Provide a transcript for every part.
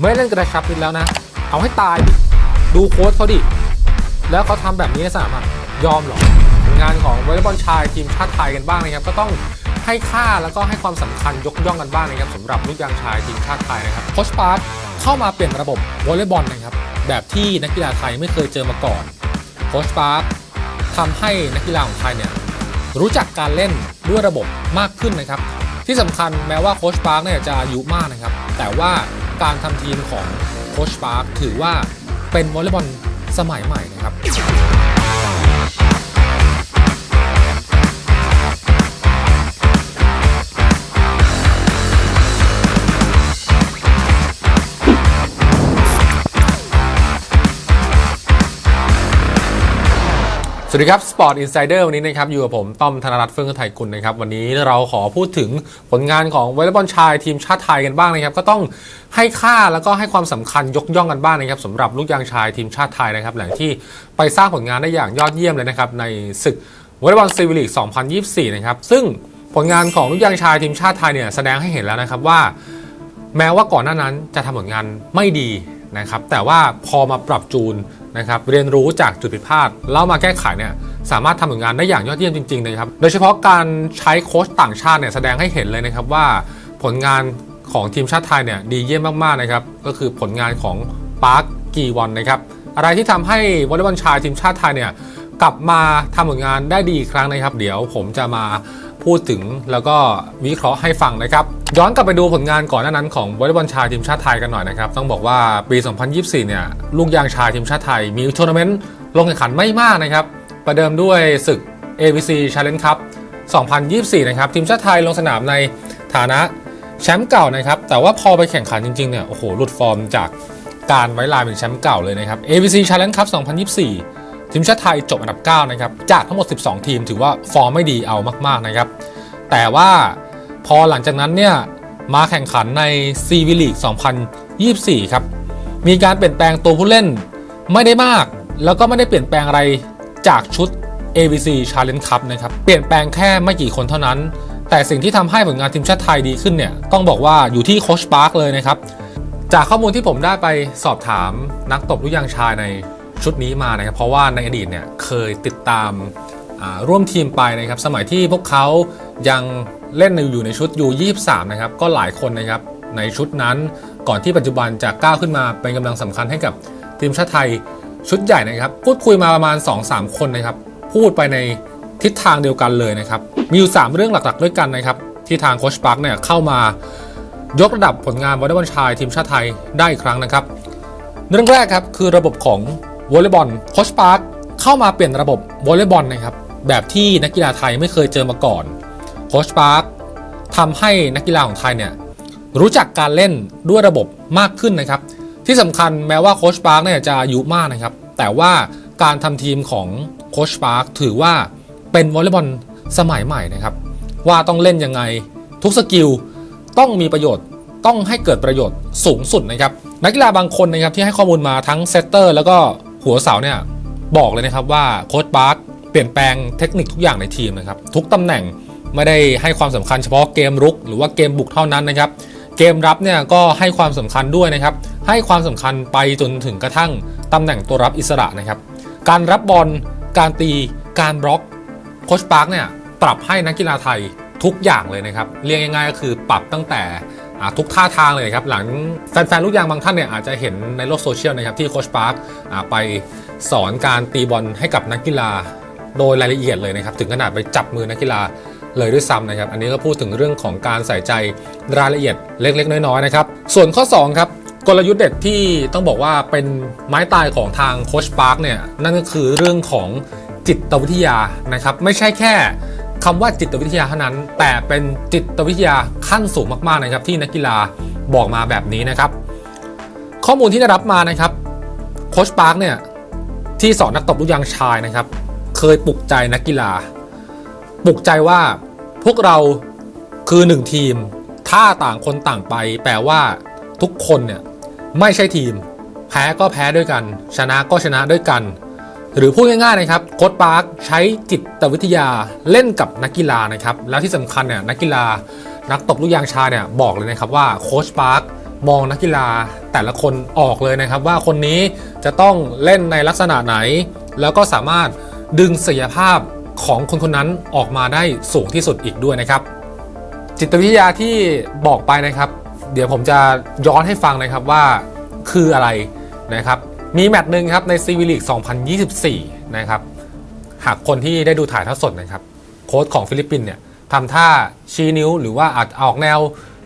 ไม่เล่นกระชับมิตรแล้วนะ เอาให้ตายดิดูโค้ชเขาดิ แล้วเขาทำแบบนี้ในสนามอะยอมหรอ งานของวอลเลย์บอลชายทีมชาติไทยกันบ้างนะครับ ก็ต้องให้ค่าแล้วก็ให้ความสำคัญยกย่องกันบ้างนะครับสำหรับลูกยางชายทีมชาติไทยนะครับโค้ชปาร์คเข้ามาเปลี่ยนระบบวอลเลย์บอลนะครับแบบที่นักกีฬาไทยไม่เคยเจอมาก่อนโค้ชปาร์คทำให้นักกีฬาของไทยเนี่ยรู้จักการเล่นด้วยระบบมากขึ้นนะครับ ที่สำคัญแม้ว่าโค้ชปาร์คเนี่ยจะอายุมากนะครับ แต่ว่า การทำทีมของโคชปาร์คถือว่าเป็นวอลเลย์บอลสมัยใหม่นะครับ วัสดีครับ Sport Insider วันนี้นะครับอยู่กับผมต้อมธนรัตน์เฟื่องไทยกุลนะครับวันนี้เราขอพูดถึงผลงานของวอลเลย์บอลชายทีมชาติไทยกันบ้างนะครับ ก็ต้องให้ค่าแล้วก็ให้ความสำคัญยกย่องกันบ้างนะครับสำหรับลูกยางชายทีมชาติไทยนะครับหลังที่ไปสร้างผลงานได้อย่างยอดเยี่ยมเลยนะครับในศึกวอลเลย์บอลซีวิลีก 2024 นะครับซึ่งผลงานของลูกยางชายทีมชาติไทยเนี่ยแสดงให้เห็นแล้วนะครับว่า แม้ว่าก่อนหน้านั้นจะทำผลงานไม่ดี นะครับแต่ว่าพอมาปรับจูนนะครับเรียนรู้จากจุดผิดพลาดแล้วมาแก้ไขเนี่ยสามารถทำผลงานได้อย่างยอดเยี่ยมจริงๆนะครับโดยเฉพาะการใช้โค้ชต่างชาติเนี่ยแสดงให้เห็นเลยนะครับว่าผลงานของทีมชาติไทยเนี่ยดีเยี่ยมมากๆนะครับก็คือผลงานของปาร์คกีวอนนะครับอะไรที่ทำให้วอลเลย์บอลชายทีมชาติไทยเนี่ยกลับมาทำผลงานได้ดีอีกครั้งนะครับ เดี๋ยวผมจะมา พูดถึงแล้วก็วิเคราะห์ให้ฟังนะครับ ย้อนกลับไปดูผลงานก่อนหน้านั้นของวอลเลย์บอลชายทีมชาติไทยกันหน่อยนะครับ ต้องบอกว่าปี 2024 เนี่ยลูกยางชายทีมชาติไทย มีทัวร์นาเมนต์ลงแข่งขันไม่มากนะครับ ประเดิมด้วยศึก AVC Challenge Cup 2024 นะครับ ทีมชาติไทยลงสนามในฐานะแชมป์เก่านะครับ แต่ว่าพอไปแข่งขันจริงๆเนี่ยโอ้โหหลุดฟอร์มจากการไว้ลายเป็นแชมป์เก่าเลยนะครับ AVC Challenge Cup 2024 ทีมชาติไทยจบอันดับ 9 นะครับ จากทั้งหมด 12 ทีมถือว่าฟอร์มไม่ดีเอามาก ๆ นะครับ แต่ว่าพอหลังจากนั้นเนี่ย มาแข่งขันใน c v League 2024 ครับ มีการเปลี่ยนแปลงตัวผู้เล่นไม่ได้มาก แล้วก็ไม่ได้เปลี่ยนแปลงอะไรจากชุด AVC Challenge Cup นะครับ เปลี่ยนแปลงแค่ไม่กี่คนเท่านั้น แต่สิ่งที่ทำให้ผลงานทีมชาติไทยดีขึ้นเนี่ย ต้องบอกว่าอยู่ที่โคชปาร์คเลยนะครับ จากข้อมูลที่ผมได้ไปสอบถามนักตบลูกยางชายใน ชุดนี้มานะครับเพราะว่าในอดีตเนี่ยเคยติดตามร่วมทีมไปนะครับสมัยที่พวกเขายังเล่นอยู่ในชุด U23 นะครับก็หลายคนนะครับในชุดนั้นก่อนที่ปัจจุบันจะก้าวขึ้นมาเป็นกำลังสำคัญให้กับทีมชาติไทยชุดใหญ่นะครับ พูดคุยมาประมาณ 2-3 คนนะครับ พูดไปในทิศทางเดียวกันเลยนะครับ มีอยู่ 3 เรื่องหลักๆ ด้วยกันนะครับ ที่ทางโคชปาร์คเนี่ยเข้ามายกระดับผลงานวอลเลย์บอลชายทีมชาติไทยได้อีกครั้งนะครับ เรื่องแรกครับคือระบบของ วอลเลย์บอลโคชปาร์คเข้ามาเปลี่ยนระบบวอลเลย์บอลนะครับแบบที่นักกีฬาไทยไม่เคยเจอมาก่อนโคชปาร์คทำให้นักกีฬาของไทยเนี่ยรู้จักการเล่นด้วยระบบมากขึ้นนะครับ ที่สำคัญแม้ว่าโคชปาร์คเนี่ยจะอายุมากนะครับ แต่ว่าการทำทีมของโคชปาร์คถือว่าเป็นวอลเลย์บอลสมัยใหม่นะครับ ว่าต้องเล่นยังไงทุกสกิลต้องมีประโยชน์ต้องให้เกิดประโยชน์สูงสุดนะครับ นักกีฬาบางคนนะครับที่ให้ข้อมูลมาทั้งเซตเตอร์แล้วก็ หัวเสาเนี่ยบอกเลยนะครับว่าโค้ชปาร์คเปลี่ยนแปลงเทคนิคทุกอย่างในทีมนะครับทุกตำแหน่งไม่ได้ให้ความสำคัญเฉพาะเกมรุก หรือว่าเกมบุกเท่านั้นนะครับเกมรับเนี่ยก็ให้ความสำคัญด้วยนะครับให้ความสำคัญไปจนถึงกระทั่งตำแหน่งตัวรับอิสระนะครับการรับบอลการตีการบล็อกโคชปาร์คเนี่ยปรับให้นักกีฬาไทยทุกอย่างเลยนะครับเรียกง่ายๆก็คือปรับตั้งแต่ ทุกท่าทางเลยครับ หลังแฟนๆ ลูกยางบางท่านเนี่ยอาจจะเห็นในโลกโซเชียลนะครับที่โคชปาร์คไปสอนการตีบอลให้กับนักกีฬาโดยรายละเอียดเลยนะครับ ถึงขนาดไปจับมือนักกีฬาเลยด้วยซ้ำนะครับ อันนี้ก็พูดถึงเรื่องของการใส่ใจรายละเอียดเล็ก ๆ น้อยๆนะครับ ส่วนข้อ 2 ครับกลยุทธ์เด็ดที่ต้องบอกว่าเป็นไม้ตายของทางโคชปาร์คเนี่ยนั่นก็คือเรื่องของจิตวิทยานะครับ ไม่ใช่แค่ คำว่าจิตวิทยาเท่านั้น แต่เป็นจิตวิทยาขั้นสูงมากๆนะครับที่นักกีฬาบอกมาแบบนี้นะครับ ข้อมูลที่ได้รับมานะครับโคชปาร์คเนี่ยที่สอนนักตบลูกยางชายนะครับ เคยปลุกใจนักกีฬา ปลุกใจว่าพวกเราคือหนึ่งทีม ถ้าต่างคนต่างไป แปลว่าทุกคนเนี่ยไม่ใช่ทีม แพ้ก็แพ้ด้วยกัน ชนะก็ชนะด้วยกัน หรือพูดง่ายๆนะครับโค้ชปาร์คใช้จิตวิทยาเล่นกับนักกีฬานะครับ แล้วที่สำคัญเนี่ยนักกีฬานักตบลูกยางชาเนี่ยบอกเลยนะครับว่าโค้ชปาร์คมองนักกีฬาแต่ละคนออกเลยนะครับ ว่าคนนี้จะต้องเล่นในลักษณะไหน แล้วก็สามารถดึงศักยภาพของคนคนนั้นออกมาได้สูงที่สุดอีกด้วยนะครับ จิตวิทยาที่บอกไปนะครับ เดี๋ยวผมจะย้อนให้ฟังนะครับว่าคืออะไรนะครับ มีแมตช์หนึ่งครับในซีวิลีก2024 นะครับ หากคนที่ได้ดูถ่ายทอดสดนะครับ โค้ชของฟิลิปปินส์เนี่ยทำท่าชี้นิ้วหรือว่าอาจออกแนว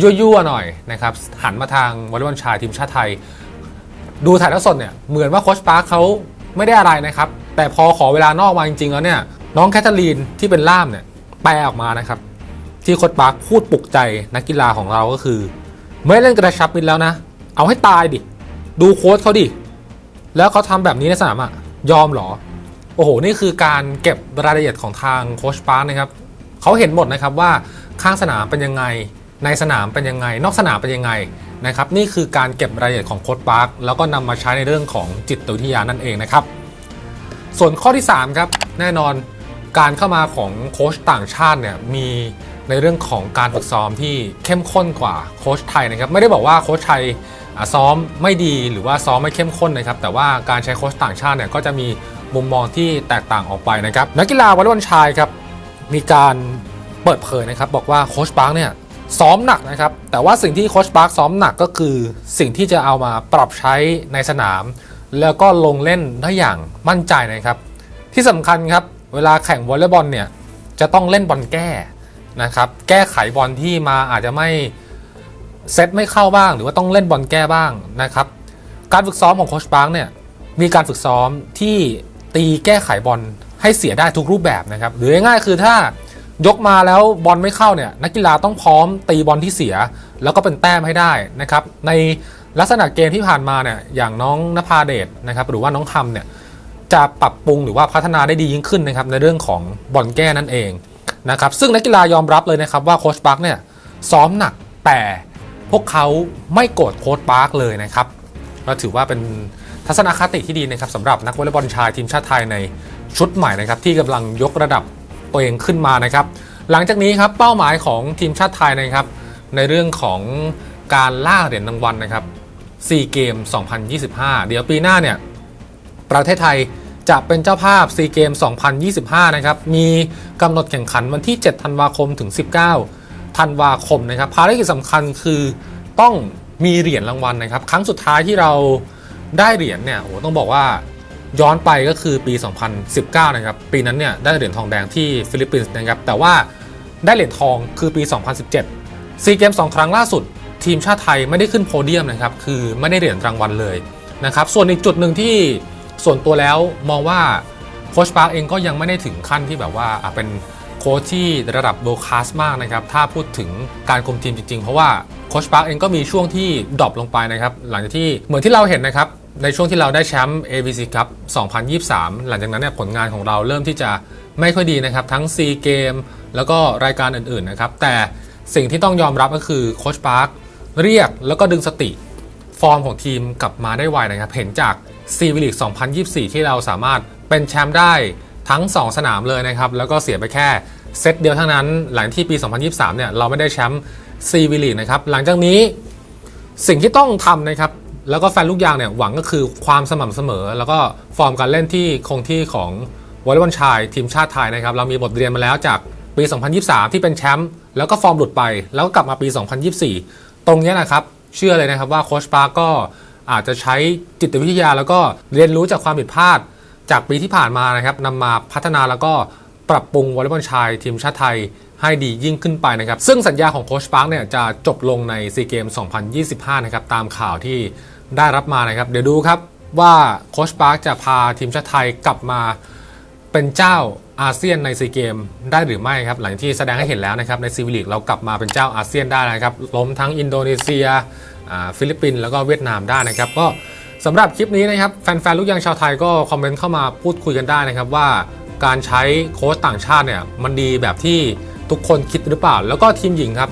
ยั่วๆหน่อยนะครับ หันมาทางวอลเลย์บอลชายทีมชาติไทย ดูถ่ายทอดสดเนี่ยเหมือนว่าโค้ชปาร์คเขาไม่ได้อะไรนะครับ แต่พอขอเวลานอกมาจริงๆแล้วเนี่ยน้องแคทเธอรีนที่เป็นล่ามเนี่ยแปลออกมานะครับ ที่โค้ชปาร์คพูดปลุกใจนักกีฬาของเราก็คือ ไม่เล่นกระชับมิดแล้วนะ เอาให้ตายดิ ดูโค้ชเขาดิ แล้วเขาทำแบบนี้ในสนามอะยอมเหรอ โอ้โห นี่คือการเก็บรายละเอียดของทางโคชปาร์คนะครับเขาเห็นหมดนะครับว่าข้างสนามเป็นยังไง ในสนามเป็นยังไง นอกสนามเป็นยังไงนะครับ นี่คือการเก็บรายละเอียดของโคชปาร์คแล้วก็นำมาใช้ในเรื่องของจิตวิทยานั่นเองนะครับ ส่วนข้อที่ 3 ครับ แน่นอนการเข้ามาของโค้ชต่างชาติเนี่ยมีในเรื่องของการฝึกซ้อมที่เข้มข้นกว่าโค้ชไทยนะครับ ไม่ได้บอกว่าโค้ชไทย ซ้อมไม่ดีหรือว่าซ้อมไม่เข้มข้นนะครับแต่ว่าการใช้โค้ชต่างชาติเนี่ยก็จะมีมุมมองที่แตกต่างออกไปนะครับนักกีฬาวอลเลย์บอลชายครับมีการเปิดเผยนะครับบอกว่าโค้ชปาร์คเนี่ยซ้อมหนักนะครับแต่ว่าสิ่งที่โค้ชปาร์คซ้อมหนักก็คือ สิ่งที่จะเอามาปรับใช้ในสนาม แล้วก็ลงเล่นได้อย่างมั่นใจนะครับ ที่สำคัญครับเวลาแข่งวอลเลย์บอลเนี่ยจะต้องเล่นบอลแก้นะครับแก้ไขบอลที่มาอาจจะไม่ เซตไม่เข้าบ้างหรือว่าต้องเล่นบอลแก้บ้างนะครับการฝึกซ้อมของโคชปาร์กเนี่ยมีการฝึกซ้อมที่ตีแก้ไขบอลให้เสียได้ทุกรูปแบบนะครับหรือง่ายๆคือถ้ายกมาแล้วบอลไม่เข้าเนี่ยนักกีฬาต้องพร้อมตีบอลที่เสีย แล้วก็เป็นแต้มให้ได้นะครับในลักษณะเกมที่ผ่านมาเนี่ยอย่างน้องนภาเดชนะครับหรือว่าน้องทำเนี่ยจะปรับปรุงหรือว่าพัฒนาได้ดียิ่งขึ้นนะครับในเรื่องของบอลแก้นั่นเองนะครับซึ่งนักกีฬายอมรับเลยนะครับว่าโคชปาร์คเนี่ยซ้อมหนักแต่ พวกเขาไม่โกรธโค้ชปาร์คเลยนะครับก็ถือว่าเป็นทัศนคติที่ดีนะครับสำหรับนักวอลเลย์บอลชายทีมชาติไทยในชุดใหม่นะครับที่กำลังยกระดับตัวเองขึ้นมานะครับ หลังจากนี้ครับเป้าหมายของทีมชาติไทยนะครับ ในเรื่องของการล่าเหรียญรางวัลนะครับ4เกม 2025 เดี๋ยวปีหน้าเนี่ยประเทศไทยจะเป็นเจ้าภาพซีเกม 2025 นะครับ มีกำหนดแข่งขันวันที่ 7 ธันวาคมถึง 19 ธันวาคมนะครับภารกิจสำคัญคือต้องมีเหรียญรางวัลนะครับ ครั้งสุดท้ายที่เราได้เหรียญเนี่ยโอ้โหต้องบอกว่าย้อนไปก็คือปี 2019 นะครับ ปีนั้นเนี่ยได้เหรียญทองแดงที่ฟิลิปปินส์นะครับ แต่ว่าได้เหรียญทองคือปี 2017ซีเกมสองครั้งล่าสุด ทีมชาติไทยไม่ได้ขึ้นโพเดียมนะครับ คือไม่ได้เหรียญรางวัลเลยนะครับ ส่วนอีกจุดหนึ่งที่ส่วนตัวแล้วมองว่าโคชปาร์คเองก็ยังไม่ได้ถึงขั้นที่แบบว่าเป็น ค้ชที่ระดับโบคาสมากนะครับ ถ้าพูดถึงการคุมทีมจริงๆ เพราะว่าโค้ชปาร์คเองก็มีช่วงที่ดรอปลงไปนะครับ หลังจากที่เหมือนที่เราเห็นนะครับ ในช่วงที่เราได้แชมป์ ABC ครับ 2023 หลังจากนั้นเนี่ยผลงานของเราเริ่มที่จะไม่ค่อยดีนะครับ ทั้ง C เกมแล้วก็รายการอื่นๆนะครับ แต่สิ่งที่ต้องยอมรับก็คือโค้ชปาร์คเรียกแล้วก็ดึงสติฟอร์มของทีมกลับมาได้ไวนะครับ เห็นจากซีวิลิก2024 ที่เราสามารถเป็นแชมป์ได้ ทั้ง 2 สนามเลยนะครับ แล้วก็เสียไปแค่เซตเดียวเท่านั้น หลังที่ปี 2023 เนี่ยเราไม่ได้แชมป์ซีวิลิกนะครับ หลังจากนี้สิ่งที่ต้องทำนะครับ แล้วก็แฟนลูกยางเนี่ยหวังก็คือความสม่ำเสมอ แล้วก็ฟอร์มการเล่นที่คงที่ของวอลเลย์บอลชายทีมชาติไทยนะครับ เรามีบทเรียนมาแล้วจากปี 2023 ที่เป็นแชมป์แล้วก็ฟอร์มหลุดไป แล้วก็กลับมาปี 2024 ตรงเนี้ยนะครับ เชื่อเลยนะครับว่าโค้ชปาร์ก็อาจจะใช้จิตวิทยาแล้วก็เรียนรู้จากความผิดพลาด จากปีที่ผ่านมานะครับนำมาพัฒนาแล้วก็ปรับปรุงวอลเลย์บอลชายทีมชาติไทยให้ดียิ่งขึ้นไปนะครับ ซึ่งสัญญาของโค้ชปาร์คเนี่ยจะจบลงในซีเกม 2025 นะครับ ตามข่าวที่ได้รับมานะครับ เดี๋ยวดูครับว่าโค้ชปาร์คจะพาทีมชาติไทยกลับมาเป็นเจ้าอาเซียนในซีเกมได้หรือไม่ครับ หลังที่แสดงให้เห็นแล้วนะครับในซีวิลิกเรากลับมาเป็นเจ้าอาเซียนได้นะครับล้มทั้งอินโดนีเซียฟิลิปปินส์แล้วก็เวียดนามได้นะครับก็ สำหรับคลิปนี้นะครับแฟนๆลูกยางชาวไทยก็คอมเมนต์เข้ามาพูดคุยกันได้นะครับว่าการใช้โค้ชต่างชาติเนี่ยมันดีแบบที่ทุกคนคิดหรือเปล่า แล้วก็ทีมหญิงครับ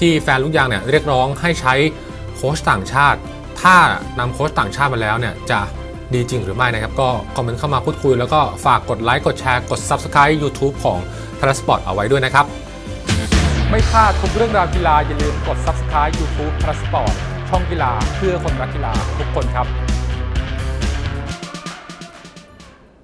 ที่แฟนลูกยางเนี่ยเรียกร้องให้ใช้โค้ชต่างชาติ ถ้านำโค้ชต่างชาติมาแล้วเนี่ยจะดีจริงหรือไม่นะครับ ก็คอมเมนต์เข้ามาพูดคุย แล้วก็ฝากกดไลค์กดแชร์กด Subscribe YouTube ของทรัสปอร์ตเอาไว้ด้วยนะครับ ไม่พลาดทุกเรื่องราวกีฬาอย่าลืมกด Subscribe YouTube ทรัสปอร์ตช่องกีฬาเพื่อคนรักกีฬาทุกคนครับ